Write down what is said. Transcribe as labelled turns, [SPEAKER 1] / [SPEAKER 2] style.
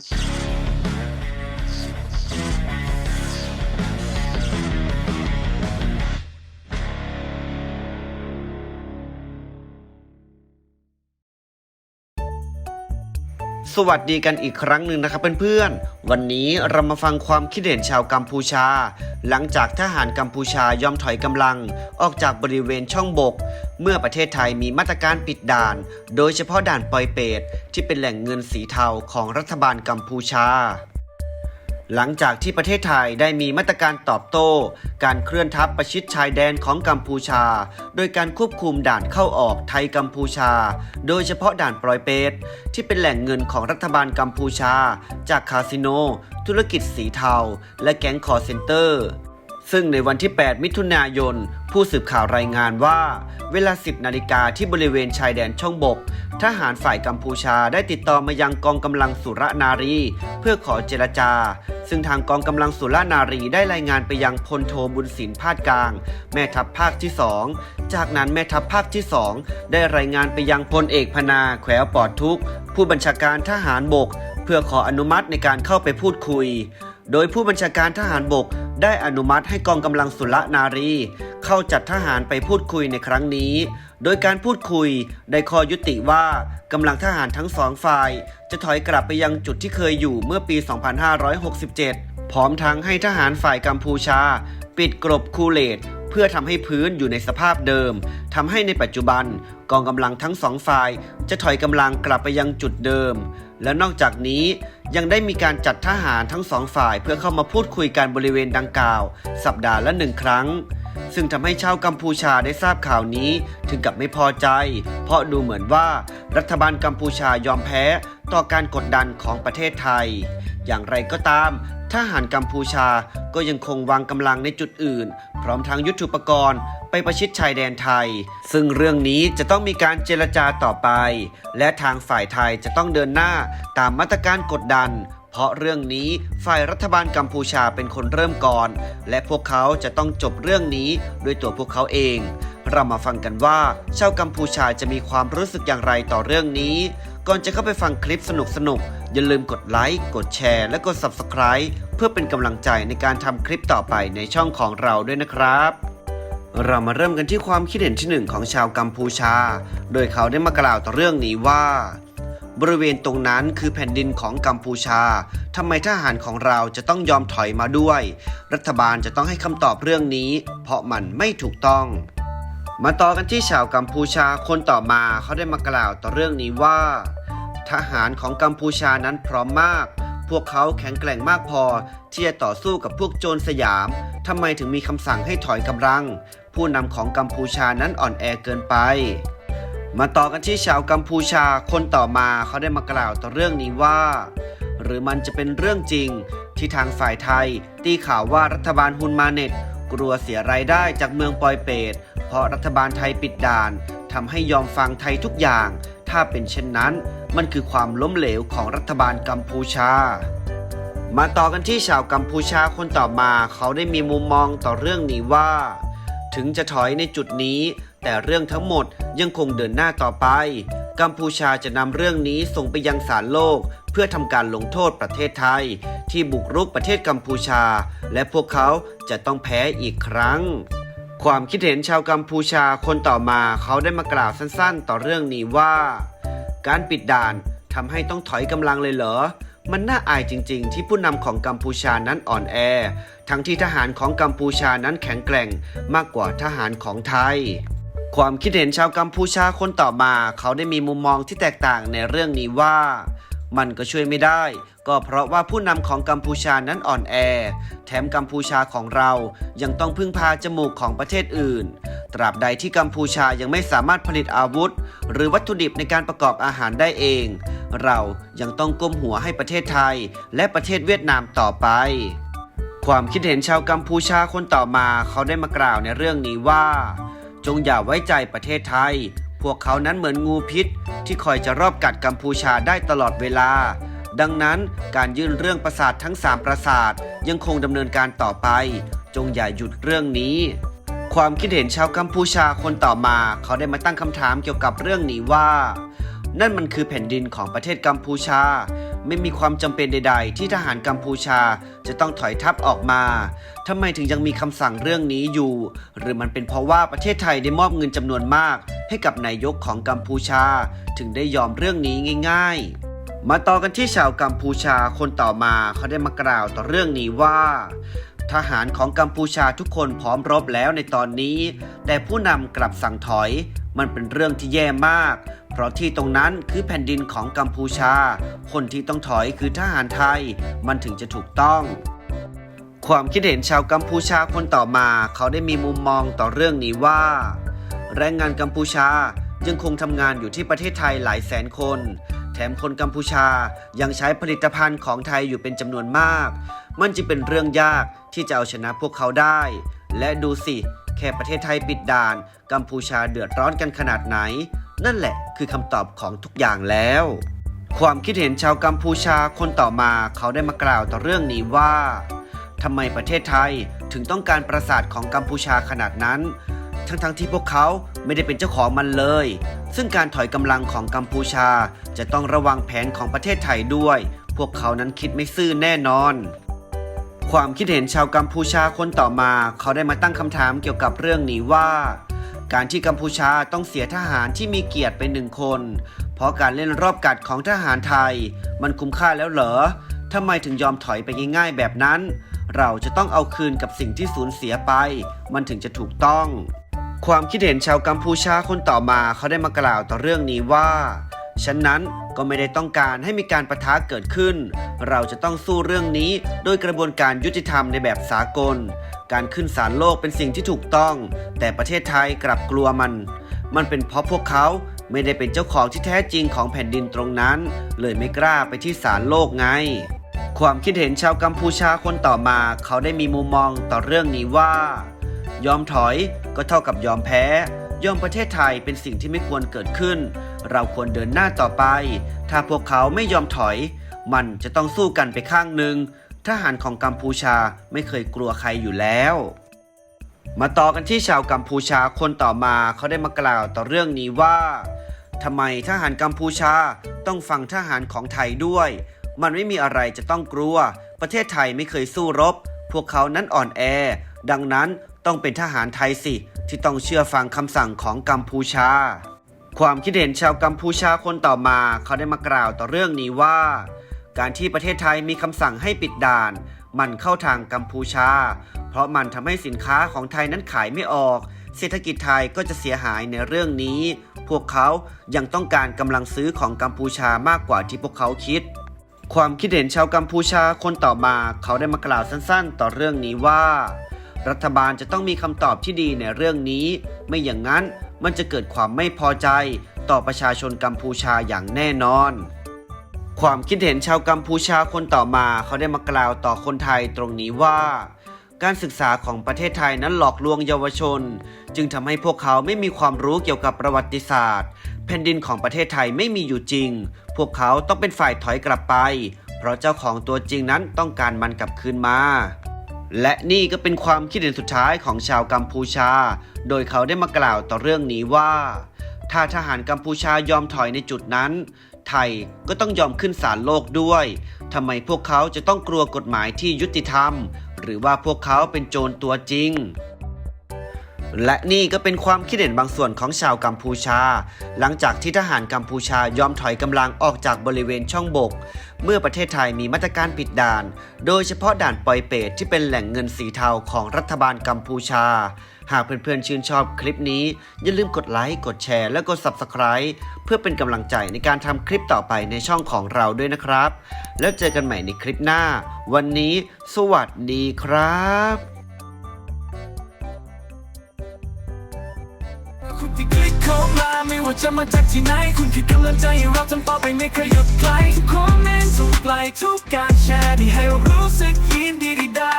[SPEAKER 1] much. สวัสดีกันอีกครั้งหนึ่งนะครับเพื่อนๆ วันนี้เรามาฟังความคิดเห็นชาวกัมพูชา หลังจากทหารกัมพูชายอมถอยกำลัง ออกจากบริเวณช่องบก เมื่อประเทศไทยมีมาตรการปิดด่าน โดยเฉพาะด่านปอยเปตที่เป็นแหล่งเงินสีเทาของรัฐบาลกัมพูชา หลังจากที่ประเทศไทยได้มีมาตรการตอบโต้ การเคลื่อนทัพประชิดชายแดนของกัมพูชา โดยการควบคุมด่านเข้าออกไทยกัมพูชา โดยเฉพาะด่านปลอยเปตที่เป็นแหล่งเงินของรัฐบาลกัมพูชา จากคาสิโน ธุรกิจสีเทา และแก๊งคอร์เซนเตอร์ ซึ่งในวันที่ 8 มิถุนายน ผู้สืบข่าวรายงานว่า เวลา 10 นาฬิกาที่บริเวณชายแดนช่องบก ทหารฝ่ายกัมพูชาได้ติดต่อมายังกองกำลังสุรนารี เพื่อขอเจรจา ซึ่งทางกองกำลังสุรนารีได้รายงานไปยังพลโทบุญสินพาดกลาง แม่ทัพภาคที่2จากนั้นแม่ทัพภาคที่2ได้รายงานไปยังพลเอกพนาแขวปอดทุก ผู้บัญชาการทหารบก เพื่อขออนุมัติในการเข้าไปพูดคุย โดยผู้บัญชาการทหารบกได้อนุมัติให้กองกำลังสุรนารี เข้าจัดทหารไปพูดคุยในครั้งนี้ โดยการพูดคุยได้ข้อยุติว่ากำลังทหารทั้งสองฝ่าย จะถอยกลับไปยังจุดที่เคยอยู่เมื่อปี 2567 พร้อมทั้งให้ทหารฝ่ายกัมพูชา ปิดกรบคูเลตเพื่อทำให้พื้นอยู่ในสภาพเดิมทำให้ในปัจจุบันกองกำลังทั้งสองฝ่าย จะถอยกำลังกลับไปยังจุดเดิม และนอกจากนี้ยังได้มีการจัดทหารทั้งสองฝ่าย เพื่อเข้ามาพูดคุยกันบริเวณดังกล่าว สัปดาห์ละหนึ่งครั้ง ซึ่งทำให้ชาวกัมพูชาได้ทราบข่าวนี้ถึงกับไม่พอใจ เพราะดูเหมือนว่ารัฐบาลกัมพูชายอมแพ้ต่อการกดดันของประเทศไทย อย่างไรก็ตามทหารกัมพูชาก็ยังคงวางกำลังในจุดอื่น พร้อมทั้งยุทธุปกรณ์ไปประชิดชายแดนไทย ซึ่งเรื่องนี้จะต้องมีการเจรจาต่อไป และทางฝ่ายไทยจะต้องเดินหน้าตามมาตรการกดดัน เพราะเรื่องนี้ฝ่ายรัฐบาลกัมพูชาเป็นคนเริ่มก่อน และพวกเขาจะต้องจบเรื่องนี้ด้วยตัวพวกเขาเอง เรามาฟังกันว่าชาวกัมพูชาจะมีความรู้สึกอย่างไรต่อเรื่องนี้ ก่อนจะเข้าไปฟังคลิปสนุกๆ อย่าลืมกดไลค์ กดแชร์ และกด Subscribe เพื่อเป็นกำลังใจในการทำคลิปต่อไปในช่องของเราด้วยนะครับเรามาเริ่มกันที่ความคิดเห็นที่หนึ่งของชาวกัมพูชา โดยเขาได้มากล่าวต่อเรื่องนี้ว่า บริเวณตรงนั้นคือแผ่นดินของกัมพูชาทำไมทหารของเราจะต้องยอมถอยมาด้วย รัฐบาลจะต้องให้คำตอบเรื่องนี้ เพราะมันไม่ถูกต้อง มาต่อกันที่ชาวกัมพูชาคนต่อมาเขาได้มากล่าวต่อเรื่องนี้ว่า ทหารของกัมพูชานั้นพร้อมมากพวกเขาแข็งแกร่งมากพอ ที่จะต่อสู้กับพวกโจรสยาม ทำไมถึงมีคำสั่งให้ถอยกำลัง ผู้นำของกัมพูชานั้นอ่อนแอเกินไป มาต่อกันที่ชาวกัมพูชาคนต่อมาเขาได้มากล่าวต่อเรื่องนี้ว่า หรือมันจะเป็นเรื่องจริงที่ทางฝ่ายไทย ตีข่าวว่ารัฐบาลฮุนมาเน็ต กลัวเสียรายได้จากเมืองปอยเปตเพราะรัฐบาลไทยปิดด่านทำให้ยอมฟังไทยทุกอย่าง ถ้าเป็นเช่นนั้น มันคือความล้มเหลวของรัฐบาลกัมพูชา มาต่อกันที่ชาวกัมพูชาคนต่อมา เขาได้มีมุมมองต่อเรื่องนี้ว่า ถึงจะถอยในจุดนี้ แต่เรื่องทั้งหมดยังคงเดินหน้าต่อไป กัมพูชาจะนำเรื่องนี้ส่งไปยังศาลโลก เพื่อทำการลงโทษประเทศไทย ที่บุกรุกประเทศกัมพูชา และพวกเขาจะต้องแพ้อีกครั้ง ความคิดเห็นชาวกัมพูชาคนต่อมาเขาได้มากล่าวสั้นๆ ต่อเรื่องนี้ว่า การปิดด่านทำให้ต้องถอยกำลังเลยเหรอมันน่าอายจริงๆ ที่ผู้นำของกัมพูชานั้นอ่อนแอ ทั้งที่ทหารของกัมพูชานั้นแข็งแกร่งมากกว่าทหารของไทย ความคิดเห็นชาวกัมพูชาคนต่อมา เขาได้มีมุมมองที่แตกต่างในเรื่องนี้ว่า มันก็ช่วยไม่ได้ ก็เพราะว่าผู้นำของกัมพูชานั้นอ่อนแอ แถมกัมพูชาของเรายังต้องพึ่งพาจมูกของประเทศอื่น ตราบใดที่กัมพูชายังไม่สามารถผลิตอาวุธ หรือวัตถุดิบในการประกอบอาหารได้เอง เรายังต้องก้มหัวให้ประเทศไทย และประเทศเวียดนามต่อไปความคิดเห็นชาวกัมพูชาคนต่อมาเขาได้มากล่าวในเรื่องนี้ว่า จงอย่าไว้ใจประเทศไทย พวกเขานั้นเหมือนงูพิษ ที่คอยจะรอบกัดกัมพูชาได้ตลอดเวลา ดังนั้นการยื่นเรื่องประสาททั้ง 3 ประสาทยังคงดำเนินการต่อไป จงอย่าหยุดเรื่องนี้ ความคิดเห็นชาวกัมพูชาคนต่อมา เขาได้มาตั้งคำถามเกี่ยวกับเรื่องนี้ว่า นั่นมันคือแผ่นดินของประเทศกัมพูชา ไม่มีความจำเป็นใด ๆ ที่ทหารกัมพูชาจะต้องถอยทัพออกมาทำไมถึงยังมีคำสั่งเรื่องนี้อยู่ หรือมันเป็นเพราะว่าประเทศไทยได้มอบเงินจำนวนมาก ให้กับนายกของกัมพูชา ถึงได้ยอมเรื่องนี้ง่าย ๆมาต่อกันที่ชาวกัมพูชาคนต่อมาเขาได้มากล่าวต่อเรื่องนี้ว่า ทหารของกัมพูชาทุกคนพร้อมรบแล้วในตอนนี้ แต่ผู้นำกลับสั่งถอย มันเป็นเรื่องที่แย่มาก เพราะที่ตรงนั้นคือแผ่นดินของกัมพูชา คนที่ต้องถอยคือทหารไทย มันถึงจะถูกต้องความคิดเห็นชาวกัมพูชาคนต่อมา เขาได้มีมุมมองต่อเรื่องนี้ว่า แรงงานกัมพูชายังคงทำงานอยู่ที่ประเทศไทยหลายแสนคน แถมคนกัมพูชายังใช้ผลิตภัณฑ์ของไทยอยู่เป็นจำนวนมาก มันจึงเป็นเรื่องยากที่จะเอาชนะพวกเขาได้ และดูสิ แค่ประเทศไทยปิดด่าน กัมพูชาเดือดร้อนกันขนาดไหน นั่นแหละคือคำตอบของทุกอย่างแล้ว ความคิดเห็นชาวกัมพูชาคนต่อมาเขาได้มากล่าวต่อเรื่องนี้ว่าทำไมประเทศไทยถึงต้องการปราสาทของกัมพูชาขนาดนั้น ทั้งๆทที่พวกเขาไม่ได้เป็นเจ้าของมันเลย ซึ่งการถอยกำลังของกัมพูชาจะต้องระวังแผนของประเทศไทยด้วย พวกเขานั้นคิดไม่ซื่อแน่นอน ความคิดเห็นชาวกัมพูชาคนต่อมา เขาได้มาตั้งคำถามเกี่ยวกับเรื่องนี้ว่า การที่กัมพูชาต้องเสียทหารที่มีเกียรติไปหนึ่งคน เพราะการเล่นรอบกัดของทหารไทย มันคุ้มค่าแล้วเหรอทำไมถึงยอมถอยไปง่ายๆแบบนั้น เราจะต้องเอาคืนกับสิ่งที่สูญเสียไป มันถึงจะถูกต้อง ความคิดเห็นชาวกัมพูชาคนต่อมาเขาได้มากล่าวต่อเรื่องนี้ว่า ฉันนั้นก็ไม่ได้ต้องการให้มีการประทะเกิดขึ้น เราจะต้องสู้เรื่องนี้โดยกระบวนการยุติธรรมในแบบสากล การขึ้นศาลโลกเป็นสิ่งที่ถูกต้อง แต่ประเทศไทยกลับกลัวมัน มันเป็นเพราะพวกเขาไม่ได้เป็นเจ้าของที่แท้จริงของแผ่นดินตรงนั้น เลยไม่กล้าไปที่ศาลโลกไง ความคิดเห็นชาวกัมพูชาคนต่อมา เขาได้มีมุมมองต่อเรื่องนี้ว่า ยอมถอยก็เท่ากับยอมแพ้ ยอมประเทศไทยเป็นสิ่งที่ไม่ควรเกิดขึ้น เราควรเดินหน้าต่อไป ถ้าพวกเขาไม่ยอมถอย มันจะต้องสู้กันไปข้างหนึ่ง ทหารของกัมพูชาไม่เคยกลัวใครอยู่แล้ว มาต่อกันที่ชาวกัมพูชาคนต่อมาเขาได้มากล่าวต่อเรื่องนี้ว่าทำไมทหารกัมพูชาต้องฟังทหารของไทยด้วย มันไม่มีอะไรจะต้องกลัว ประเทศไทยไม่เคยสู้รบ พวกเขานั้นอ่อนแอ ดังนั้นต้องเป็นทหารไทยสิ ที่ต้องเชื่อฟังคำสั่งของกัมพูชา ความคิดเห็นชาวกัมพูชาคนต่อมา เขาได้มากล่าวต่อเรื่องนี้ว่า การที่ประเทศไทยมีคำสั่งให้ปิดด่าน มันเข้าทางกัมพูชา เพราะมันทำให้สินค้าของไทยนั้นขายไม่ออก เศรษฐกิจไทยก็จะเสียหายในเรื่องนี้ พวกเขายังต้องการกำลังซื้อของกัมพูชามากกว่าที่พวกเขาคิด ความคิดเห็นชาวกัมพูชาคนต่อมา เขาได้มากล่าวสั้นๆ ต่อเรื่องนี้ว่า รัฐบาลจะต้องมีคำตอบที่ดีในเรื่องนี้ ไม่อย่างนั้น มันจะเกิดความไม่พอใจต่อประชาชนกัมพูชาอย่างแน่นอน ความคิดเห็นชาวกัมพูชาคนต่อมาเขาได้มากล่าวต่อคนไทยตรงนี้ว่า การศึกษาของประเทศไทยนั้นหลอกลวงเยาวชน จึงทำให้พวกเขาไม่มีความรู้เกี่ยวกับประวัติศาสตร์ แผ่นดินของประเทศไทยไม่มีอยู่จริง พวกเขาต้องเป็นฝ่ายถอยกลับไป เพราะเจ้าของตัวจริงนั้นต้องการมันกลับคืนมา และนี่ก็เป็นความคิดเห็นสุดท้ายของชาวกัมพูชา โดยเขาได้มากล่าวต่อเรื่องนี้ว่า ถ้าทหารกัมพูชายอมถอยในจุดนั้น ไทยก็ต้องยอมขึ้นศาลโลกด้วยทำไมพวกเขาจะต้องกลัวกฎหมายที่ยุติธรรม หรือว่าพวกเขาเป็นโจรตัวจริง และนี่ก็เป็นความคิดเห็นบางส่วนของชาวกัมพูชา หลังจากที่ทหารกัมพูชายอมถอยกำลังออกจากบริเวณช่องบก เมื่อประเทศไทยมีมาตรการปิดด่าน โดยเฉพาะด่านปอยเปตที่เป็นแหล่งเงินสีเทาของรัฐบาลกัมพูชา หากเพื่อนๆชื่นชอบคลิปนี้ อย่าลืมกดไลค์กดแชร์และกด Subscribe เพื่อเป็นกำลังใจในการทำคลิปต่อไปในช่องของเราด้วยนะครับ แล้วเจอกันใหม่ในคลิปหน้า วันนี้ สวัสดีครับ
[SPEAKER 2] เข้ามาไม่ว่าจะมาจากที่ไหน คุณคือกำลังใจให้เราทำต่อไปไม่เคยหยุดไกลทุกคอมเมนต์ทุกไลค์ทุกการแชร์ที่ให้รู้สึกยินดีได้